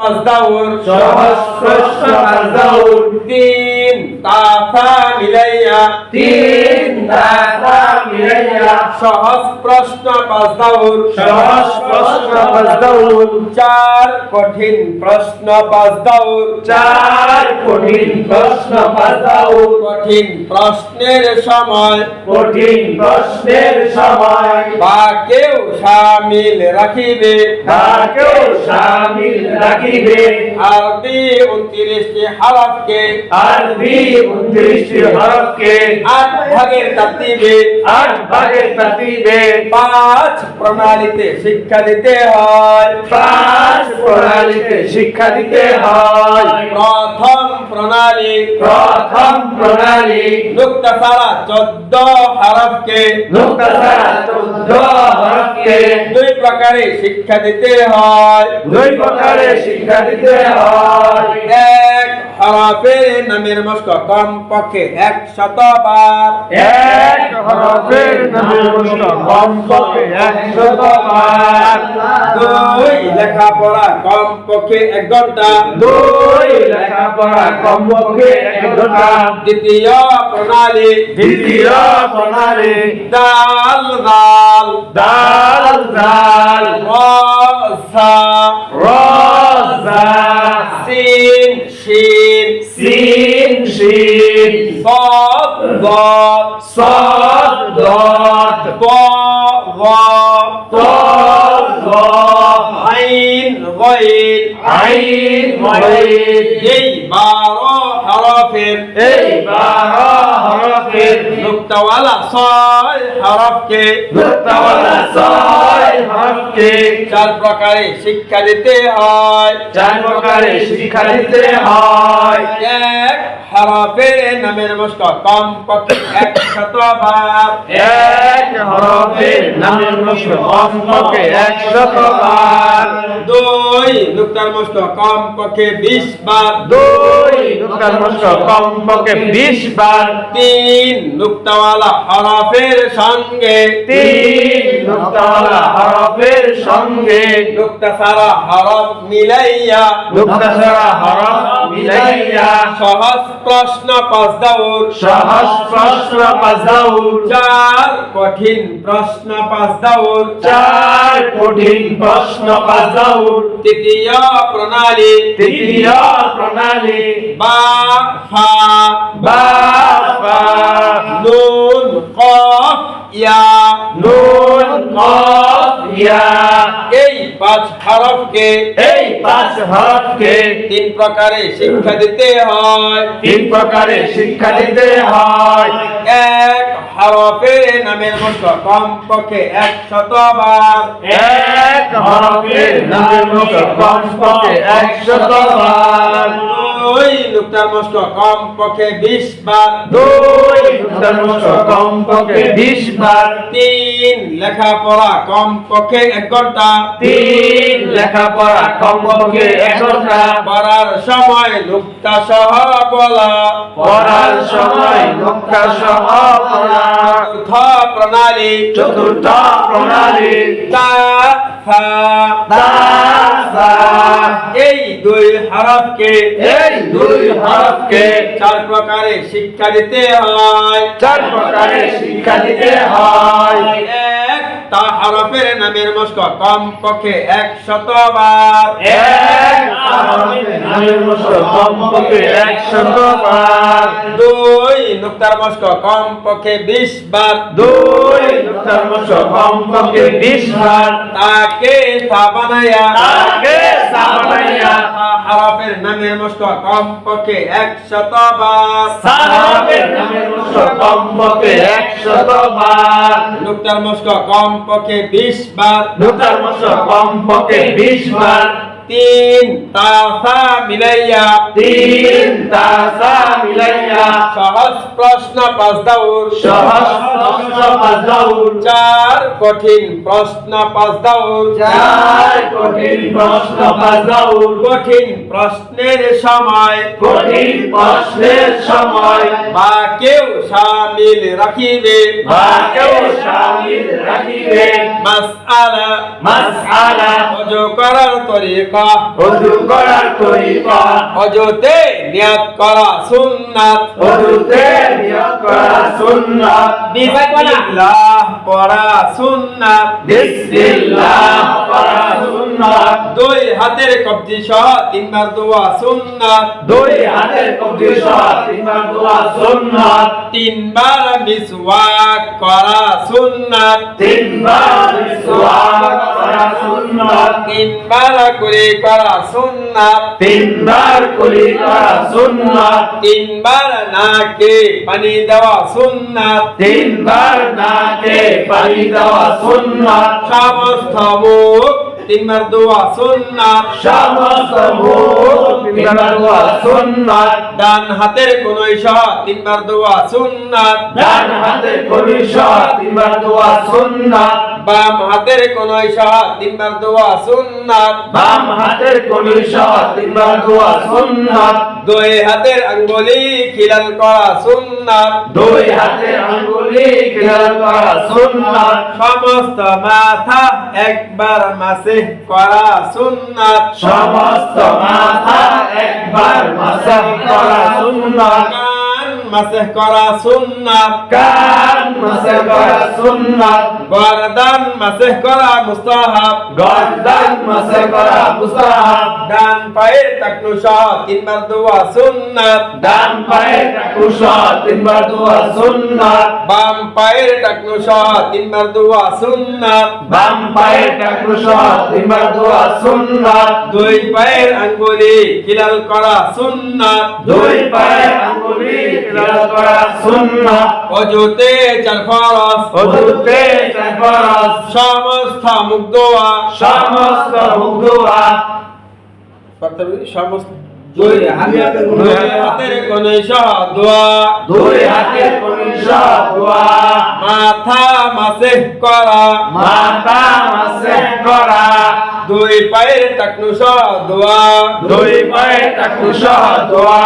পাঁচদাউর সহজ প্রশ্ন পাঁচদাউর তাফা মিলাইয়া। তিন দাতা মিলাইয়া। সহজ প্রশ্ন পাঁচদাউর সহজ প্রশ্ন পাঁচদাউর চার কঠিন প্রশ্ন পাঁচদাউর চার কঠিন প্রশ্ন পাঁচদাউর কঠিন প্রশ্নের সময়। কঠিন প্রশ্নের সময়। বা কেউ সামিল রাখিবে। তাকেও শামিল রাখিবে। আরবি উনত্রিশটি হারফকে আরবি উনত্রিশটি হরফকে আট ভাগের তাতিবে আট ভাগে তাতিবে পাঁচ প্রণালীতে শিক্ষা দিতে হয়। পাঁচ প্রণালীতে শিক্ষা দিতে হয়। প্রথম প্রণালী প্রথম প্রণালী নুক্তা সারা চোদ্দ হরফকে নুক্তা ছাড়া চোদ্দ হরফকে দুই প্রকারে শিক্ষা দিতে হয়। দুই প্রকারে শিক্ষা দিতে হয়। এক হরফের নামের মস্ক কম পক্ষে এক শতবার। এক হরফের নামের প্রশ্ন কমপক্ষে একশত বার দুই লেখাপড়া কম পক্ষে এক ঘণ্টা। দুই লেখাপড়া কমপক্ষে এক ঘণ্টা। দ্বিতীয় প্রণালী। দ্বিতীয় প্রণালী। দাল দাল। দাল দাল। হরফকে নুক্তাওয়ালা ছয় হরফকে চার প্রকারে শিক্ষা দিতে হয়। চার প্রকারে শিক্ষা দিতে হয়। এক হরফের নামের মস্ত কম পক্ষে এক শতবার। এক হরফের নামের মস্ত কমপক্ষে একশত বার দুই নুক্তার মস্ত কম পক্ষে বিশ বার দুই নুক্তার মস্ত কমপক্ষে বিশ বার তিন নুক্তাওয়ালা হরফের সঙ্গে। তিন নুক্তাওয়ালা হরফের সঙ্গে। নুক্তা সারা হরফ মিলাইয়া। নুক্তা ছাড়া হরফ মিলাইয়া। সহজ প্রশ্ন পাঁচ দাউর সহজ প্রশ্ন পাজাউর চার কঠিন প্রশ্ন পাঁচ দাউর চার কঠিন প্রশ্ন পাজাউর তৃতীয় প্রণালী। তৃতীয় প্রণালী। বা ফা। বা ফা। নুন কফ ইয়া। নুন পাঁচ হরফকে এই পাঁচ হরফকে তিন প্রকারে শিক্ষা দিতে হয়। তিন প্রকারে শিক্ষা দিতে হয়। এক হরফের নামের মতো কমপক্ষে এক শতবার এক হরফের নামের মতো কমপক্ষে এক বার। দুই নুক্তার মস্ত কম পক্ষে বিশ বার। দুই নুক্তার মতো কমপক্ষে বিশ বার। তিন কম পক্ষে এক ঘণ্টা। তিন লেখাপড়া কমপক্ষে এক ঘণ্টা। পড়ার সময় নুক্তা সহ বলা। পড়ার সময় নুক্তা সহ পড়া চতুর্থ প্রণালী। চতুর্থ প্রণালী। তা এই দুই হরফকে এই দুই হরফকে চার প্রকারে শিক্ষা দিতে হয়। চার প্রকারে শিক্ষা দিতে হয়। এক তা হরফের নামের মস্ক কম পক্ষে এক শতবার এক কমপক্ষে দুই নুক্তার মস্ক কম পক্ষে বিশ বার। দুই নুক্তার মতো কমপক্ষে বিশ বার তাকে সাবানায়া তাকে সাবানাইয়া হরফের নামের মস্ক কম পক্ষে কমপক্ষে মস্ক কম পক্ষে বিশ বার কমপক্ষে বিশ বার। তিন তাসা মিলাইয়া। তিন তাসা মিলাইয়া। সহজ প্রশ্ন পাঁচ দাউর সহজ প্রশ্ন পাজাউর চার কঠিন প্রশ্ন পাঁচ দাউর চার কঠিন প্রশ্ন পাজাউর কঠিন প্রশ্নের সময়। কঠিন প্রশ্নের সময়। বা কেউ সামিল রাখিবে। বা কেউ শামিল রাখিবে। মাসআলা। মাসআলা। অজু করার তরিকা অজু করা তরিকা। অজুতে নিয়াত করা সুন্নাত। অজুতে নিয়ত করা সুন্নাত। বিসমিল্লাহ পড়া সুন্নাত। বিসমিল্লাহ পড়া সুন্নাত। দুই হাতের কবজি সহ তিনবার দোয়া সুন্নাত। দুই হাতের কবজি সহ তিনবার দোয়া সুন্নাত। তিনবার মিসওয়াক করা সুন্নাত। তিনবার মিসওয়াক করা সুন্নাত। তিনবার করে করা সুন্নাত। তিনবার কুলি করা সুন্নাত। তিনবার নাকে পানি দেওয়া সুন্নাত। তিনবার নাকে পানি দেওয়া সুন্নাত। সমস্ত মুখ তিনবার দোয়া সুন্নাত। সমস্ত মুখ তিনবার দোয়া সুন্নাত। ডান হাতের কোন তিনবার দোয়া সুন্নাত। ডান হাতে কুলি সহ তিনবার দোয়া সুন্নাত। বাম হাতের কোন তিনবার দোয়া সুন্নাত। বাম হাতের সহ তিনবার দোয়া সুন্নাত। দুই হাতের আঙ্গুলি খিলাল করা সুন্নাত। দুই হাতে আঙ্গুলি খেয়াল করা সুন্নাত। সমস্ত মাথা একবার মাসে করা সুন্নাত। সমস্ত মাথা একবার মাসাহ করা সুন্নাত। কান মাসে করা সুন্নাত। কান মাসাহ করা সুন্নাত? গরদান মাসে করা মুস্তাহাব। গর্দান মাসাহ করা মুস্তাহাব। ডান পায়ের টাকনু সহ তিনবার দোয়া সুন্নাত। ডান পায়ে টাকুশা তিনবার দোয়া সুন্নাত। বাম পায়ের টাকনু সহ তিনবার দোয়া সুন্নাত। বাম পায়ে টাকুশা তিনবার দোয়া সুন্নাত। দুই পায়ের আঙ্গুলি খিলাল করা সুন্নাত। দুই পায়ে অজুতে চার ফরস অজুতে চারপাশ সমস্ত মুখ দোয়া সমস্ত হুদুয়া সমস্ত দুই হাতের দুই হাতের কোন সহ দোয়া দুই হাতে কনিষা দোয়া মাথা মাসে করা মাতা মাসে করা দুই পায়ের টাকনু সহ দোয়া দুই পায়ে টাকুশা দোয়া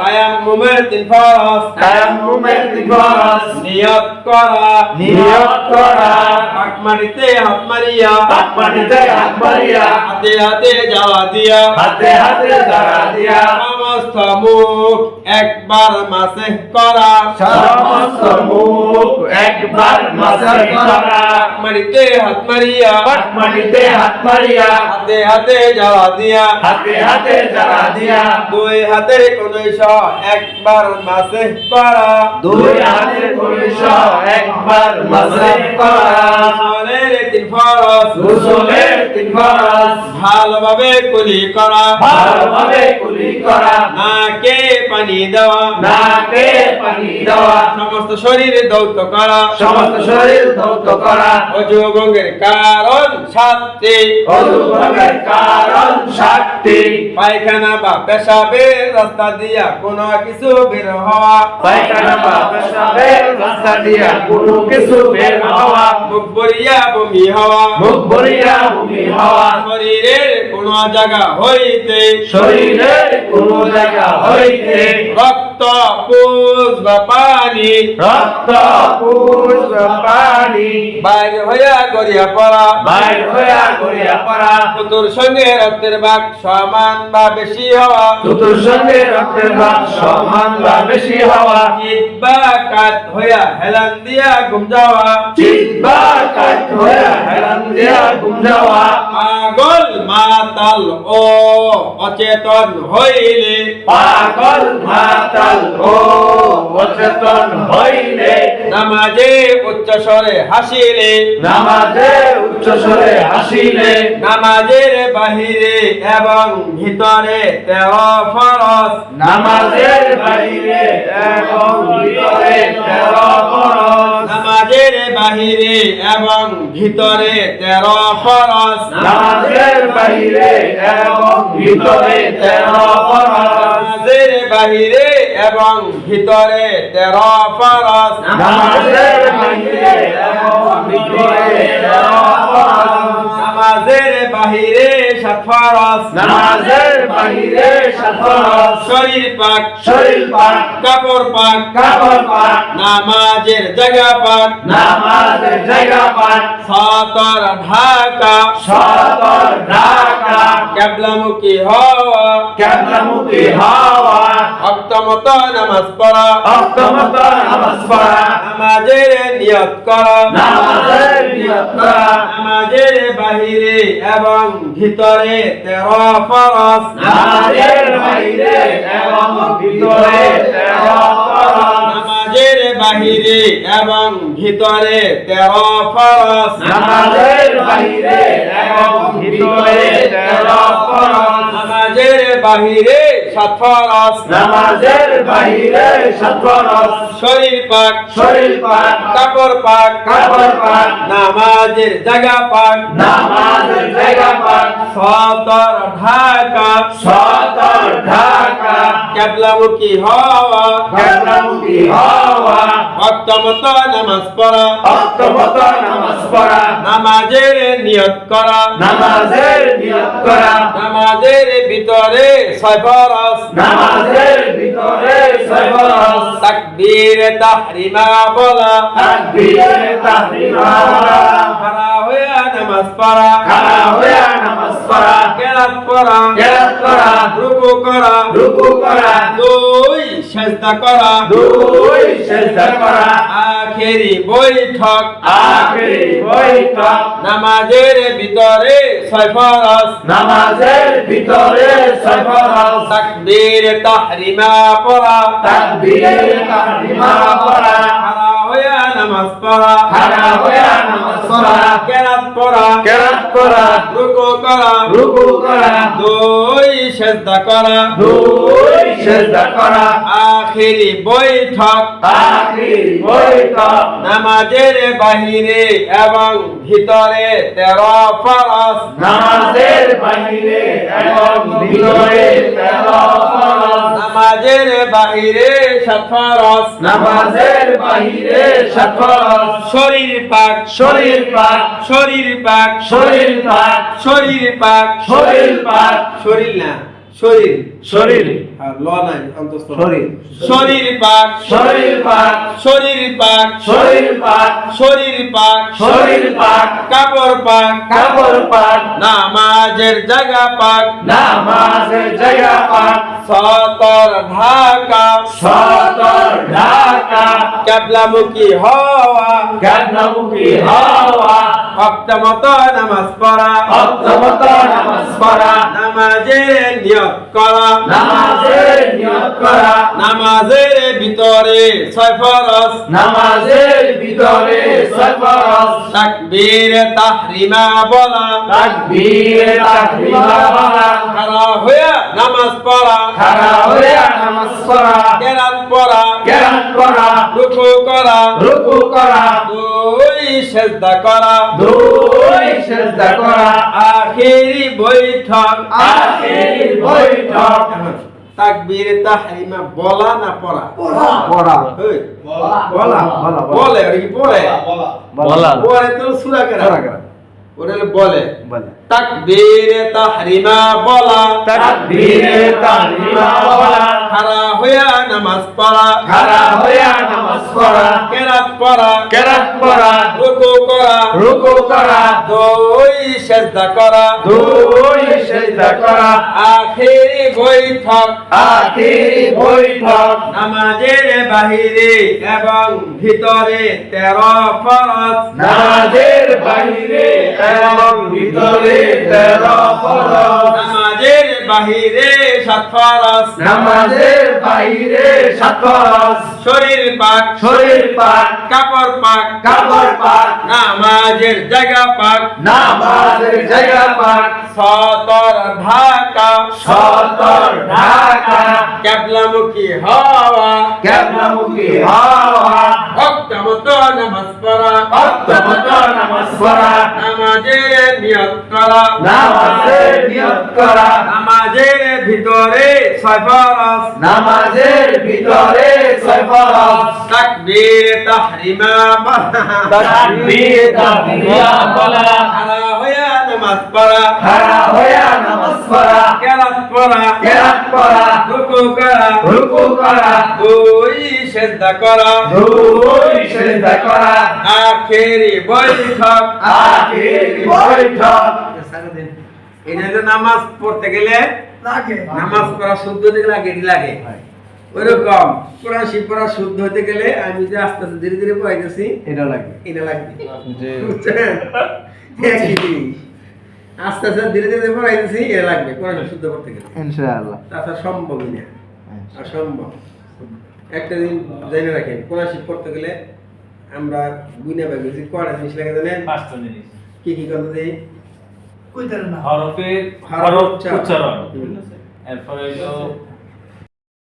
তায়াম্মুমের তিন ফরস তায়াম্মুমের দিবস নিয়ত করা নিয়ত করা হাত মারিতে হাত মারিয়া হাত মাটিতে হাত মারিয়া হাতে হাতে যাওয়া দিয়া হাতে হাতে দাঁড়া দিয়া সমস্ত মুখ একবার মাসে করা। সমস্ত মুখ একবার মাসে করা। হাত হাত মারিয়া। মাটিতে হাত মারিয়া। হাতে হাতে যাওয়া দিয়া। হাতে হাতে দাঁড়া দিয়া। দুই হাতের কোন একবার মাসে করা। দুই হাতে কনিষা একবার মাসে করা। গোসলের তিন ফরস গোসলের তিন ফরজ। ভালোভাবে কুলি করা। ভালোভাবে কুলি করা। নাকে পানি দেওয়া। নাকে পানি দেওয়া। সমস্ত শরীরে দৌত করা। সমস্ত শরীর ধৌত করা। কারণ সাতটি। কারণ সাতটি। পায়খানা বা পেশাবের রাস্তা দিয়া কোনো কিছু বের হওয়া। পায়খানা বা পেশাবের রাস্তা দিয়া কোনো কিছু বের হওয়া। মুখ বরিয়া বমি হওয়া। মুখ ভরিয়া ভূমি হওয়া। শরীরের কোন জায়গা হইতে শরীরের কোনো জায়গা হইতে রক্ত পুষ বা পানি রক্ত পুষ্প পানি বাইর হইয়া গড়িয়া পড়া। বাইর হইয়া গড়িয়া পড়া। তোর সঙ্গে রক্তের বাক সমান বা বেশি হওয়া। দুটোর সঙ্গে রক্তের ভাগ সমান বা বেশি হওয়া। চিত বা কাত হইয়া হেলান দিয়া ঘুম যাওয়া। চিত বা কাট হইয়া হেলান দিয়া ঘুম যাওয়া। পাগল মাতাল ও অচেতন হইলে। পাগল মাতাল ও অচেতন হইলে নামাজে উচ্চ স্বরে হাসিলে। নামাজে উচ্চ স্বরে হাসিলে। নামাজের বাহিরে এবং ভিতরে নামাজের বাইরে এবং ভিতরে তেরো ফরজ। নামাজের বাহিরে এবং ভিতরে তেরো ফরস নামাজের বাইরে এবং ভিতরে তেরো ফরজ। নামাজের বাহিরে এবং ভিতরে তেরো ফরস নামাজের বাহিরে সাত ফরজ নামাজের বাহিরে সাত ফরজ শরীর পাক। শরীর পাক। কাপড় পাক। কাপড় পাক। নামাজের জায়গা পাক। নামাজের জায়গা পাক। সতর ঢাকা। সতর ঢাকা। ক্যাবলামুখী হওয়া। কেবলামুখী হওয়া। অক্তমত নামাজ পড়া। অক্তমত নামাজ পড়া। নামাজের নিয়ত করা। নামাজের নিয়ত করা। নামাজের বাহিরে এবং ভিতরে তেরো ফরজ নামাজের বাইরে এবং ভিতরে তেরো ফরজ নামাজের বাহিরে এবং ভিতরে তেরো ফরজ নামাজের বাহিরে এবং ভিতরে তেরো ফরজ নামাজের বাহিরে সাত ফরজ নামাজের বাহিরে সাত ফরজ শরীর পাক। শরীর পাক। কাপড় পাক। কাপড় পাক। নামাজের জায়গা পাক। নামাজের জায়গা পাক। সতর ঢাকা। সতর ঢাকা। ক্যাবলামুখী হওয়া। কেবলামুখী হওয়া। অক্তমত নামাজ পড়া। অক্তমত নামাজ পড়া। নামাজের নিয়ত করা। নামাজের নিয়ত করা। নামাজের ভিতরে ছয় ফরজ নামাজের ভিতরে ছয় ফরজ তাকবীর তাহরিমা বলা। তাকবীরে তাহরিমা বলা। খাড়া হয়ে নামাজ পড়া। খাড়া হয়ে কেরাত পড়া কেরাত করা রুকু করা রুকু করা দুই সেজদা করা দুই সেজদা করা আখেরি বৈঠক আখেরি বৈঠক নামাজের ভিতরে ছয় ফরজ নামাজের ভিতরে ছয় ফরজ তাকবীর তাহরিমা পড়া তাকবীরে তাহরিমা পড়া খাড়া হয়ে নামাজ পড়া খাড়া হয়ে নামাজ কেরাত পড়া কেরাত করা রুকু করা রুকু করা দুই সেজদা করা দুই সেজদা করা। আখেরি বৈঠক। আখেরি বৈঠক। নামাজের বাহিরে এবং ভিতরে তেরো ফরজ। নামাজের বাহিরে এবং ভিতরে তেরো ফরজ। নামাজের বাহিরে সাত ফরজ। নামাজের বাহিরে সাত ফরজ। শরীর পাক। শরীর পাক। শরীর পাক। শরীর পাক। শরীর পাক। শরীর পাক। শরীর না। শরীর। শরীর। আর ল নাই অন্তস্থ। শরীর। শরীর পাক। শরীর পাক। শরীর পাক। শরীর পাক। শরীর পাক। শরীর পাক। কাপড় পাক। কাপড় পাক। নামাজের জায়গা পাক। নামাজের জায়গা পাক। সতর ঢাকা। সতর ঢাকা। ক্যাবলামুখী হওয়া। জ্ঞানমুখী হওয়া। অক্তমত নামাজ পড়া। অক্তমত নামাজ পড়া। নামাজের নিয়ত করা। নামাজের নিয়ত করা। নামাজের ভিতরে ছয় ফরজ। নামাজের ভিতরে ছয় ফরজ। তাকবীর তাহরিমা বলা। তাকবীর তাকবীর বলা। খাড়া হয়ে নামাজ পড়া। খাড়া হয়ে নামাজ পড়া। কেরাত পড়া। জ্ঞান করা রুকু করা রুকু করা দুই সেজদা করা দুই সেজদা করা। আখেরি বৈঠক আখেরি বৈঠক। তাকবীর তাহরিমা বলা না পড়া? পড়া। বলা। বলা বলে আর কি পড়ে? বলা পড়ে তো সুরা কেরা ওটা বলে বলে। তাকবীর তাহরিমা বলা। তাকবীরে তাহরিমা বলা। খাড়া হইয়া নামাজ পড়া। খাড়া হইয়া নামাজ পড়া। পড়া কেরাত পড়া রুকু করা রুকু করা দুই সেজদা করা দুই সেজদা করা। আখেরি বৈঠক আখেরি বৈঠক। নামাজের বাহিরে এবং ভিতরে তেরো ফরজ নামাজের বাহিরে এবং ভিতরে তেরো ফরজ নামাজের বাহিরে সাত ফরজ নামাজের বাহিরে সাত ফরজ শরীর পাক। শরীর পাক। কাপড় পাক কাপড় পাক। নামাজের জায়গা পাক। নামাজের জায়গা পাক। সতর ঢাকা। সতর ঢাকা। ক্যাবলামুখী হওয়া। কেবলামুখী হওয়া। অক্তমত নামাজ পড়া। অক্তমত নামাজ পড়া। নামাজের নিয়ত করা। নামাজের নিয়ত করা। নামাজের ভিতরে ছয় ফরজ। নামাজের ভিতরে ফরজ তাকবীর তাহরিমা বলা তাকবীর তাহরিমা বলা খাড়া হইয়া নামাজ নামাজ পড়া খাড়া হইয়া নামাজ পড়া কেরাত পড়া কেরাত পড়া রুকু করা রুকু করা দুই সেজদা করা দুই সেজদা করা আখেরি বৈঠক আখির বৈঠক এটা নামাজ পড়তে গেলে নামাজ পড়া শুদ্ধ আগে এটি লাগে। ওইরকম কোরআন শিব পড়া শুদ্ধ হতে গেলে আমি যে আস্তে আস্তে ধীরে ধীরে পড়াইতেছি এটা লাগবে। এটা লাগবে। বুঝছেন? একই জিনিস। আস্তে আস্তে ধীরে ধীরে পড়াইতেছি এটা লাগবে কোরআন শুদ্ধ করতে গেলে। ইনশাআল্লাহ। তাছাড়া সম্ভবই না। অসম্ভব। একটা দিন জেনে রাখেন কোরআন শিব করতে গেলে আমরা পাই বুঝি কয়টা জিনিস লাগে জানেন? পাঁচটা জিনিস। কি কি করতে দেই হরফের হরফ হরফ উচ্চারণ। উচ্চারণ এরপরে হলো